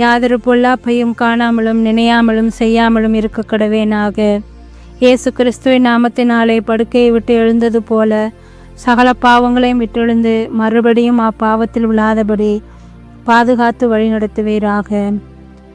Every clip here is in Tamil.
யாதொரு பொல்லாப்பையும் காணாமலும் நினையாமலும் செய்யாமலும் இருக்க கடவேனாக இயேசு கிறிஸ்துவின் நாமத்தினாலே படுக்கையை விட்டு எழுந்தது போல சகல பாவங்களையும் விட்டெழுந்து மறுபடியும் அப்பாவத்தில் விழாதபடி பாதுகாத்து வழிநடத்துவீராக.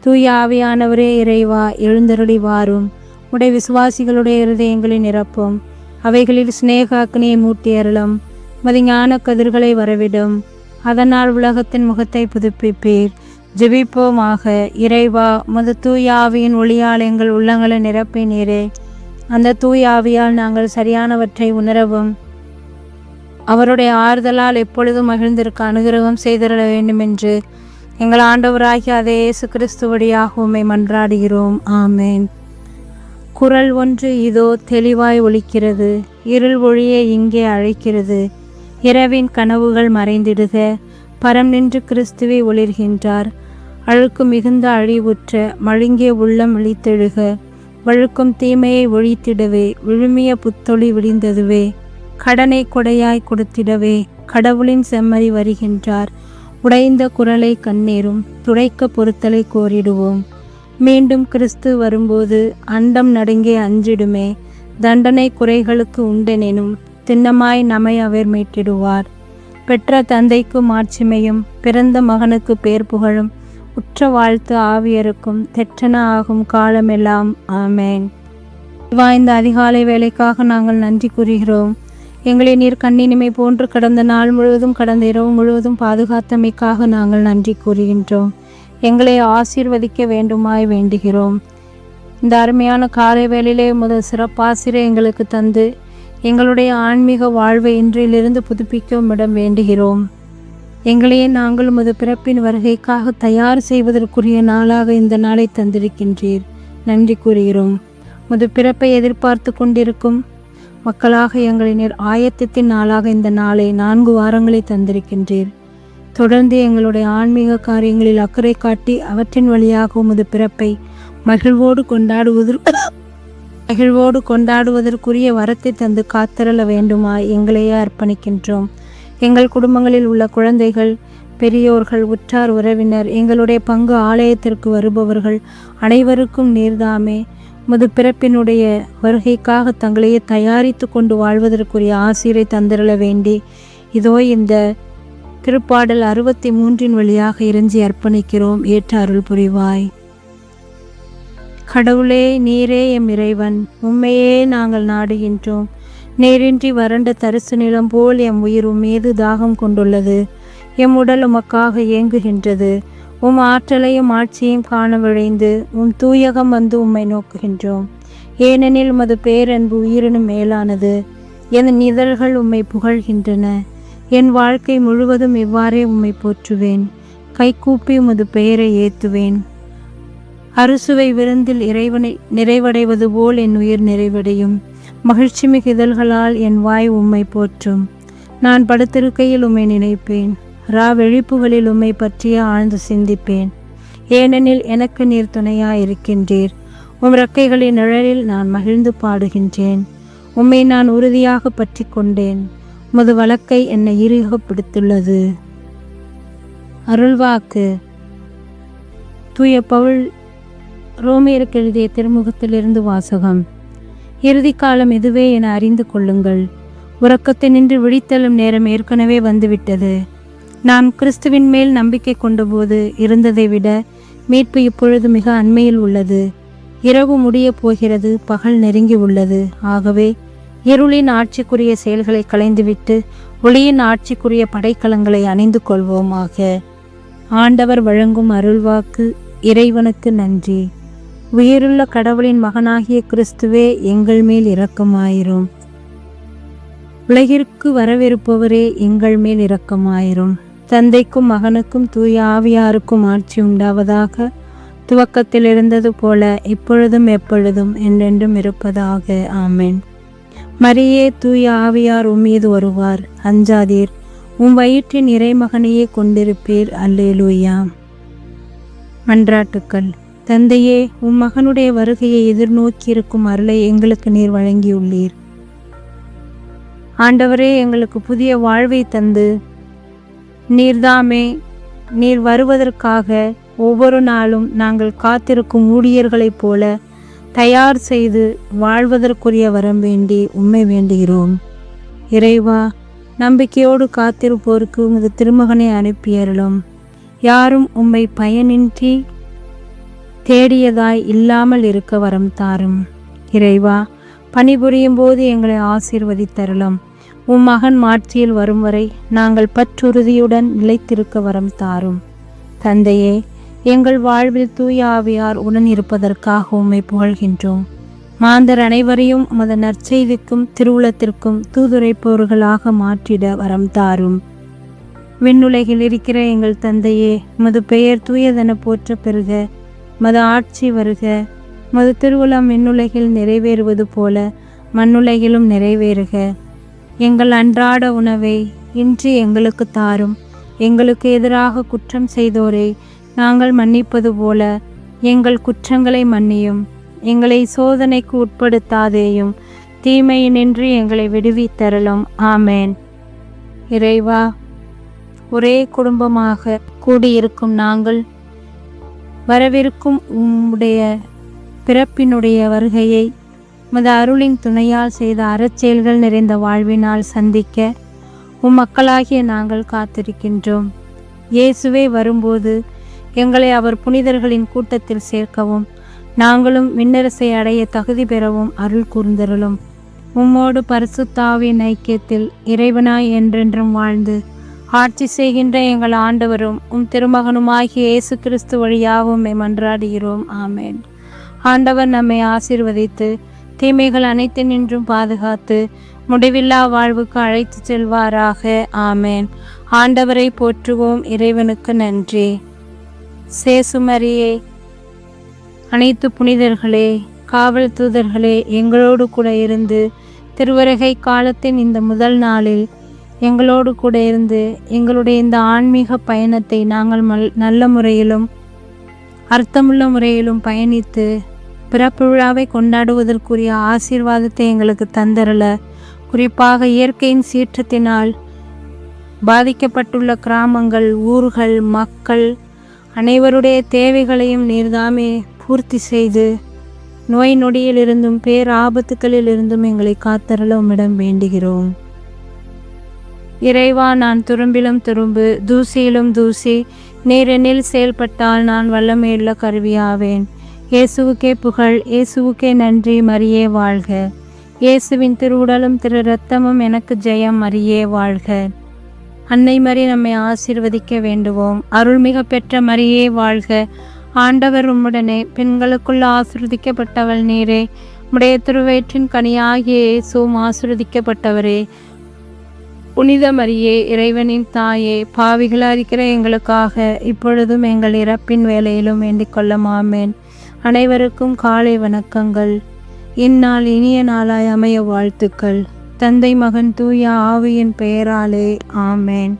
தூய ஆவியானவரே இறைவா எழுந்தருளி வாரும் உடைய விசுவாசிகளுடைய இருதயங்களை நிரப்பும். அவைகளில் சிநேக அக்னியை மூட்டி அருளும். மதி ஞான கதிர்களை வரவிடும். அதனால் உலகத்தின் முகத்தை புதுப்பிப்பீர். ஜெபிப்போமாக. இறைவா உமது தூயாவியின் ஒளியால் எங்கள் உள்ளங்களை நிரப்பினீரே. அந்த தூயாவியால் நாங்கள் சரியானவற்றை உணரவும் அவருடைய ஆறுதலால் எப்பொழுதும் மகிழ்ந்திருக்க அனுகிரகம் செய்திட வேண்டும் என்று எங்கள் ஆண்டவராகிய அதே இயேசு கிறிஸ்து வழியாக மன்றாடுகிறோம். ஆமேன். குரல் ஒன்று இதோ தெளிவாய் ஒலிக்கிறது இருள் ஒளியை இங்கே அழைக்கிறது இரவின் கனவுகள் மறைந்திடுக. பரம் நின்று கிறிஸ்துவை ஒளிர்கின்றார். அழுக்கு மிகுந்த அழிவுற்ற மழுங்கிய உள்ளம் விழித்தெழுக. வழுக்கும் தீமையை ஒழித்திடவே விழுமிய புத்தொளி விழிந்ததுவே கடனை கொடையாய் கொடுத்திடவே கடவுளின் செம்மறி வருகின்றார். உடைந்த குரலை கண்ணீரும் துடைக்க பொருத்தலை கோரிடுவோம். மீண்டும் கிறிஸ்து வரும்போது அண்டம் நடுங்கே அஞ்சிடுமே. தண்டனை குறைகளுக்கு உண்டெனினும் திண்ணமாய் நம்மை அவர் மீட்டிடுவார். பெற்ற தந்தைக்கு மாட்சிமையும் பிறந்த மகனுக்கு பேர் புகழும். உற்ற வாழ்த்து ஆவியருக்கும் தெற்றன ஆகும் காலமெல்லாம். ஆமேன். வாய்ந்த அதிகாலை வேலைக்காக நாங்கள் நன்றி கூறுகிறோம். எங்களை நீர் கண்ணினிமை போன்று கடந்த நாள் முழுவதும் கடந்த இரவு முழுவதும் பாதுகாத்தமைக்காக நாங்கள் நன்றி கூறுகின்றோம். எங்களை ஆசீர்வதிக்க வேண்டுமாய் வேண்டுகிறோம். இந்த அருமையான காலை வேளையிலே முதல் சிறப்பாசிரை எங்களுக்கு தந்து எங்களுடைய ஆன்மீக வாழ்வை இன்றிலிருந்து புதுப்பிக்கும் இடம் வேண்டுகிறோம். எங்களையே நாங்கள் உமது பிறப்பின் வருகைக்காக தயார் செய்வதற்குரிய நாளாக இந்த நாளை தந்திருக்கின்றீர். நன்றி கூறுகிறோம். முது பிறப்பை எதிர்பார்த்து கொண்டிருக்கும் மக்களாக எங்களை ஆயத்தத்தின் நாளாக இந்த நாளை நான்கு வாரங்களை தந்திருக்கின்றீர். தொடர்ந்து எங்களுடைய ஆன்மீக காரியங்களில் அக்கறை காட்டி அவற்றின் வழியாக உமது பிறப்பை மகிழ்வோடு கொண்டாடுவதற்கு மகிழ்வோடு கொண்டாடுவதற்குரிய வரத்தை தந்து காத்திரள வேண்டுமா எங்களையே அர்ப்பணிக்கின்றோம். எங்கள் குடும்பங்களில் உள்ள குழந்தைகள் பெரியோர்கள் உற்றார் உறவினர் எங்களுடைய பங்கு ஆலயத்திற்கு வருபவர்கள் அனைவருக்கும் நீர்தாமே. முது பிறப்பினுடைய வருகைக்காக தங்களையே தயாரித்து கொண்டு வாழ்வதற்குரிய ஆசிரை தந்திரள வேண்டி இதோ இந்த திருப்பாடல் அறுபத்தி மூன்றின் வழியாக இறைஞ்சி அர்ப்பணிக்கிறோம். ஏற்ற அருள் புரிவாய். கடவுளே நீரே எம் இறைவன். உண்மையே நாங்கள் நாடுகின்றோம். நேரின்றி வறண்ட தரிசு நிலம் போல் எம் உயிர் உம்மீது தாகம் கொண்டுள்ளது. எம் உடல் உமக்காக இயங்குகின்றது உம் ஆற்றலையும் ஆட்சியையும் காண விழைந்து உம் தூயகம் வந்து உம்மை நோக்குகின்றோம். ஏனெனில் உமது பேரன்பு உயிரினும் மேலானது. என் இதழ்கள் உம்மை புகழ்கின்றன. என் வாழ்க்கை முழுவதும் இவ்வாறே உம்மை போற்றுவேன். கைகூப்பி உமது பெயரை ஏத்துவேன். அறுசுவை விருந்தில் இறைவனை நிறைவடைவது போல் என் உயிர் நிறைவடையும். மகிழ்ச்சி மிகு இதழ்களால் என் வாய் உம்மை போற்றும். நான் படுத்திருக்கையில் உம்மை நினைப்பேன். ரா வெழிப்புகளில் உம்மை பற்றிய ஆழ்ந்து சிந்திப்பேன். ஏனெனில் எனக்கு நீர் துணையா இருக்கின்றீர் உம் ரக்கைகளின் நிழலில் நான் மகிழ்ந்து பாடுகின்றேன். உம்மை நான் உறுதியாக பற்றி கொண்டேன். உமது வழக்கை என்னை இறுக பிடித்துள்ளது. அருள்வாக்கு. தூய பவுல் ரோமியருக்கு எழுதிய திருமுகத்திலிருந்து வாசகம். இறுதி காலம் இதுவே என அறிந்து கொள்ளுங்கள். உறக்கத்தை நின்று விழித்தெழும் நேரம் ஏற்கனவே வந்துவிட்டது. நாம் கிறிஸ்துவின் மேல் நம்பிக்கை கொண்டபோது இருந்ததை விட மீட்பு இப்பொழுது மிக அண்மையில் உள்ளது. இரவு முடிய போகிறது பகல் நெருங்கி உள்ளது. ஆகவே இருளின் ஆட்சிக்குரிய செயல்களை களைந்துவிட்டு ஒளியின் ஆட்சிக்குரிய படைக்கலங்களை அணிந்து கொள்வோமாக. ஆண்டவர் வழங்கும் அருள்வாக்கு இறைவனுக்கு நன்றி. உயிருள்ள கடவுளின் மகனாகிய கிறிஸ்துவே எங்கள் மேல் இரக்கமாயிரும். உலகிற்கு வரவிருப்பவரே எங்கள் மேல் இரக்கமாயிரும். தந்தைக்கும் மகனுக்கும் தூய ஆவியாருக்கும் ஆட்சி உண்டாவதாக துவக்கத்தில் இருந்தது போல இப்பொழுதும் எப்பொழுதும் என்றென்றும் இருப்பதாக. ஆமேன். மரியே தூய ஆவியார் உம்மீது வருவார். அஞ்சாதீர் உம் வயிற்றின் இறைமகனையே கொண்டிருப்பீர். அல்லேலூயா. மன்றாட்டுக்கள். தந்தையே உம் மகனுடைய வருகையை எதிர்நோக்கியிருக்கும் அருளை எங்களுக்கு நீர் வழங்கியுள்ளீர். ஆண்டவரே எங்களுக்கு புதிய வாழ்வை தந்து நீர்தாமே நீர் வருவதற்காக ஒவ்வொரு நாளும் நாங்கள் காத்திருக்கும் ஊழியர்களைப் போல தயார் செய்து வாழ்வதற்குரிய வரம் வேண்டி உண்மை வேண்டுகிறோம். இறைவா நம்பிக்கையோடு காத்திருப்போருக்கு உமது திருமகனை அனுப்பியறலும் யாரும் உம்மை பயனின்றி தேடியதாய் இல்லாமல் இருக்க வரம் தாரும். இறைவா பணிபுரியும் போது எங்களை ஆசீர்வதித்தருளும். உம் மகன் மாட்சியில் வரும் வரை நாங்கள் பற்றுறுதியுடன் நிலைத்திருக்க வரம் தாரும். தந்தையே எங்கள் வாழ்வில் தூய ஆவியார் உடன் இருப்பதற்காக உம்மை புகழ்கின்றோம். மாந்தர் அனைவரையும் உமது நற்செய்திக்கும் திருவுளத்திற்கும் தூதுரைப்பவர்களாக மாற்றிட வரம் தாரும். விண்ணுலகில் இருக்கிற எங்கள் தந்தையே உமது பெயர் தூயதென போற்ற பெறுக. மது ஆட்சி வருக. மது திருவுளம் விண்ணுலகில் நிறைவேறுவது போல மண்ணுலகிலும் நிறைவேறுக. எங்கள் அன்றாட உணவை இன்று எங்களுக்கு தாரும். எங்களுக்கு எதிராக குற்றம் செய்தோரை நாங்கள் மன்னிப்பது போல எங்கள் குற்றங்களை மன்னியும். எங்களை சோதனைக்கு உட்படுத்தாதேயும். தீமையினின்று எங்களை விடுவித்தரலும் ஆமேன். இறைவா ஒரே குடும்பமாக கூடியிருக்கும் நாங்கள் வரவிருக்கும் உம்முடைய பிறப்பினுடைய வருகையை உமது அருளின் துணையால் செய்த அறச்செயல்கள் நிறைந்த வாழ்வினால் சந்திக்க உம் மக்களாகிய நாங்கள் காத்திருக்கின்றோம். இயேசுவே வரும்போது எங்களை அவர் புனிதர்களின் கூட்டத்தில் சேர்க்கவும் நாங்களும் விண்ணரசை அடைய தகுதி பெறவும் அருள் கூர்ந்தருளும். உம்மோடு பரிசுத்தாவின் ஐக்கியத்தில் இறைவனாய் என்றென்றும் வாழ்ந்து ஆட்சி செய்கின்ற எங்கள் ஆண்டவரும் உம் திருமகனுமாகிய இயேசு கிறிஸ்து வழியாகவும் மன்றாடுகிறோம் ஆமேன். ஆண்டவர் நம்மை ஆசீர்வதித்து தீமைகள் அனைத்து நின்றும் பாதுகாத்து முடிவில்லா வாழ்வுக்கு அழைத்து செல்வாராக. ஆமேன். ஆண்டவரை போற்றுவோம். இறைவனுக்கு நன்றி. சேசுமரியே அனைத்து புனிதர்களே காவல் தூதர்களே எங்களோடு கூட இருந்து திருவருகை காலத்தின் இந்த முதல் நாளில் எங்களோடு கூட இருந்து எங்களுடைய இந்த ஆன்மீக பயணத்தை நாங்கள் மல் நல்ல முறையிலும் அர்த்தமுள்ள முறையிலும் பயணித்து பிறப்பு விழாவை கொண்டாடுவதற்குரிய ஆசீர்வாதத்தை எங்களுக்கு தந்தரல குறிப்பாக இயற்கையின் சீற்றத்தினால் பாதிக்கப்பட்டுள்ள கிராமங்கள் ஊர்கள் மக்கள் அனைவருடைய தேவைகளையும் நீர்தாமே பூர்த்தி செய்து நோய் நொடியிலிருந்தும் பேராபத்துக்களிலிருந்தும் எங்களை காத்தரல உம்மிடம் வேண்டுகிறோம். இறைவா நான் துரும்பிலும் துரும்பு தூசியிலும் தூசி நீரெனில் செயல்பட்டால் நான் வல்லமையுள்ள கருவியாவேன். இயேசுவுக்கே புகழ் இயேசுவுக்கே நன்றி மரியே வாழ்க. இயேசுவின் திருவுடலும் திரு ரத்தமும் எனக்கு ஜெயம் மரியே வாழ்க. அன்னை மறி நம்மை ஆசீர்வதிக்க வேண்டுவோம். அருள்மிக பெற்ற மரியே வாழ்க. ஆண்டவர் உம்முடனே பெண்களுக்குள் ஆசிர்வதிக்கப்பட்டவள் நீரே. உடைய திருவயிற்றின் கனியாகிய இயேசுவும் ஆசிர்வதிக்கப்பட்டவரே. புனித மரியே இறைவனின் தாயே பாவிகளாக இருக்கிற எங்களுக்காக இப்பொழுதும் எங்கள் இறப்பின் வேலையிலும் வேண்டிக் கொள்ளும் ஆமேன் அனைவருக்கும் காலை வணக்கங்கள். இந்நாள் இனிய நாளாய் அமைய வாழ்த்துக்கள். தந்தை மகன் தூய ஆவியின் பெயராலே ஆமேன்.